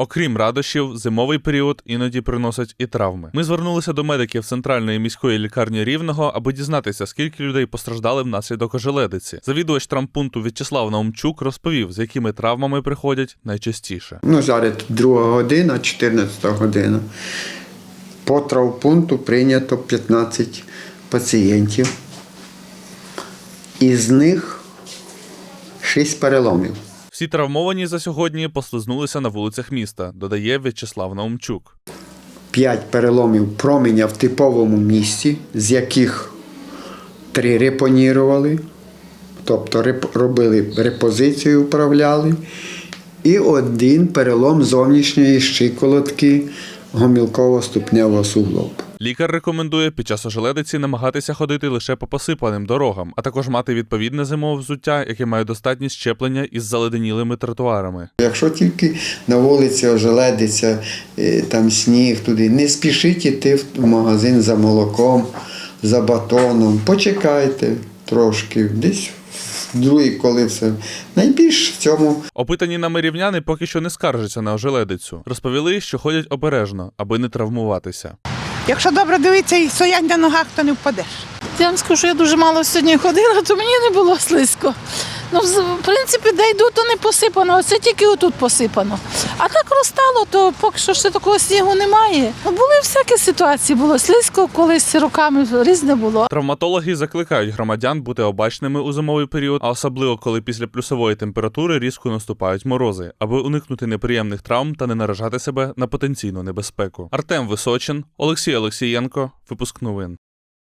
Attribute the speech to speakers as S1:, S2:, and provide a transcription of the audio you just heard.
S1: Окрім радощів, зимовий період іноді приносить і травми. Ми звернулися до медиків центральної міської лікарні Рівного, аби дізнатися, скільки людей постраждали внаслідок ожеледиці. Завідувач травмпункту В'ячеслав Наумчук розповів, з якими травмами приходять найчастіше.
S2: Ну, зараз друга година, 14 година. По травпункту прийнято 15 пацієнтів. Із них 6 переломів.
S1: Всі травмовані за сьогодні послизнулися на вулицях міста, додає В'ячеслав Наумчук.
S2: 5 переломів променя в типовому місці, з яких 3 репонірували, тобто робили репозицію, управляли. І один перелом зовнішньої щиколотки гомілково-ступневого суглобу.
S1: Лікар рекомендує під час ожеледиці намагатися ходити лише по посипаним дорогам, а також мати відповідне зимове взуття, яке має достатність щеплення із заледенілими тротуарами.
S2: Якщо тільки на вулиці ожеледиться, е, там сніг туди, не спішіть іти в магазин за молоком, за батоном. Почекайте трошки, десь в другій, коли все. Найбільш в цьому
S1: Опитані нами рівняни поки що не скаржаться на ожеледицю. Розповіли, що ходять обережно, аби не травмуватися.
S3: Якщо добре дивитися і стоять на ногах, то не впадеш.
S4: Я вам скажу, що я дуже мало сьогодні ходила, то мені не було слизько. Ну, в принципі, де йду, то не посипано, це тільки отут посипано. А так розтало, то поки що ще такого снігу немає. Ну, були всякі ситуації, було слизько, колись роками різне було.
S1: Травматологи закликають громадян бути обачними у зимовий період, а особливо коли після плюсової температури різко наступають морози, аби уникнути неприємних травм та не наражати себе на потенційну небезпеку. Артем Височин, Олексій Олексієнко, випуск новин.